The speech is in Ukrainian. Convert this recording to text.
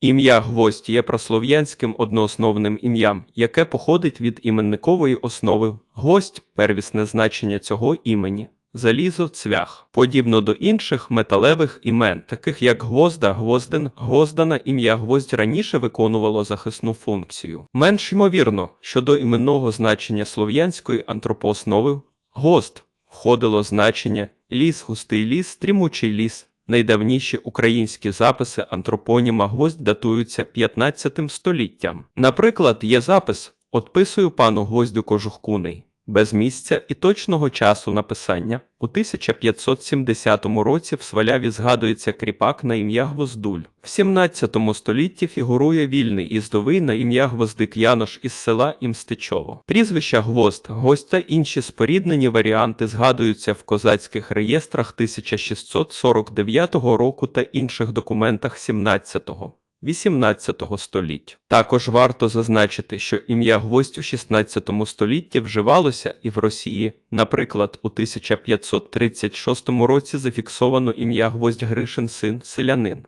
Ім'я гвоздь є прослов'янським одноосновним ім'ям, яке походить від іменникової основи. Гвоздь первісне значення цього імені. Залізо, цвях. Подібно до інших металевих імен, таких як гвозда, гвозден, гвоздана, ім'я гвоздь раніше виконувало захисну функцію. Менш ймовірно, що до іменного значення слов'янської антропооснови гвозд входило значення ліс, густий ліс, стрімучий ліс. Найдавніші українські записи антропоніма гвоздь датуються 15 століттям. Наприклад, є запис «Отписую пану гвоздю кожухкуний» без місця і точного часу написання. У 1570 році в Сваляві згадується кріпак на ім'я Гвоздуль. В 17 столітті фігурує вільний іздовий на ім'я Гвоздик Янош із села Імстичово. Прізвища Гвозд, Гость та інші споріднені варіанти згадуються в козацьких реєстрах 1649 року та інших документах 17 18 століття. Також варто зазначити, що ім'я гвоздь у 16 столітті вживалося і в Росії. Наприклад, у 1536 році зафіксовано ім'я гвоздь Гришин син селянин.